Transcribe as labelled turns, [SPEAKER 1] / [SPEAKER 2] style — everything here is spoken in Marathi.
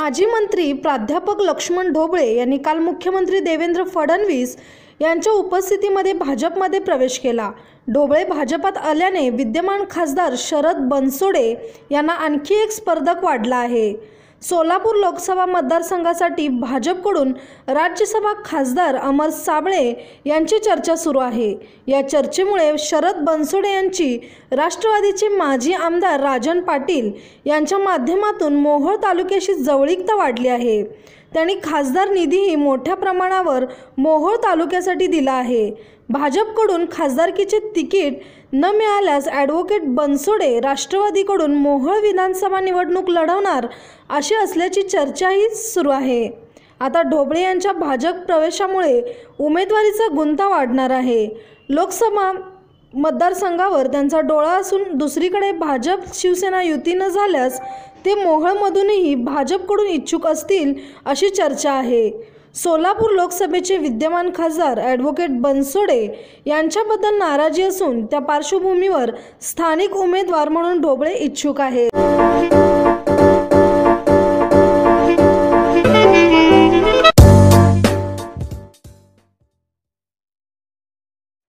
[SPEAKER 1] माजी मंत्री प्राध्यापक लक्ष्मण ढोबळे यांनी काल मुख्यमंत्री देवेंद्र फडणवीस यांच्या उपस्थितीमध्ये भाजपमध्ये प्रवेश केला. ढोबळे भाजपात आल्याने विद्यमान खासदार शरद बनसोडे यांना आणखी एक स्पर्धक वाढला आहे. सोलापूर लोकसभा मतदारसंघासाठी भाजपकडून राज्यसभा खासदार अमर साबळे यांची चर्चा सुरू आहे. या चर्चेमुळे शरद बनसोडे यांची राष्ट्रवादीचे माजी आमदार राजन पाटील यांच्या माध्यमातून मोहोळ तालुक्याशी जवळीकता वाढली आहे. त्यांनी खासदार निधीही मोठ्या प्रमाणावर मोहोळ तालुक्यासाठी दिला आहे. भाजपकडून खासदारकीचे तिकीट न मिळाल्यास ॲडव्होकेट बनसोडे राष्ट्रवादीकडून मोहोळ विधानसभा निवडणूक लढवणार अशी असल्याची चर्चाही सुरू आहे. आता ढोबळे यांच्या भाजप प्रवेशामुळे उमेदवारीचा गुंता वाढणार आहे. लोकसभा मतदारसंघावर त्यांचा डोळा असून दुसरीकडे भाजप शिवसेना युती न झाल्यास ते मोहळमधूनही भाजपकडून इच्छुक असतील अशी चर्चा आहे. सोलापूर लोकसभेचे विद्यमान खासदार ॲडव्होकेट बनसोडे यांच्याबद्दल नाराजी असून त्या पार्श्वभूमीवर स्थानिक उमेदवार म्हणून ढोबळे इच्छुक आहेत.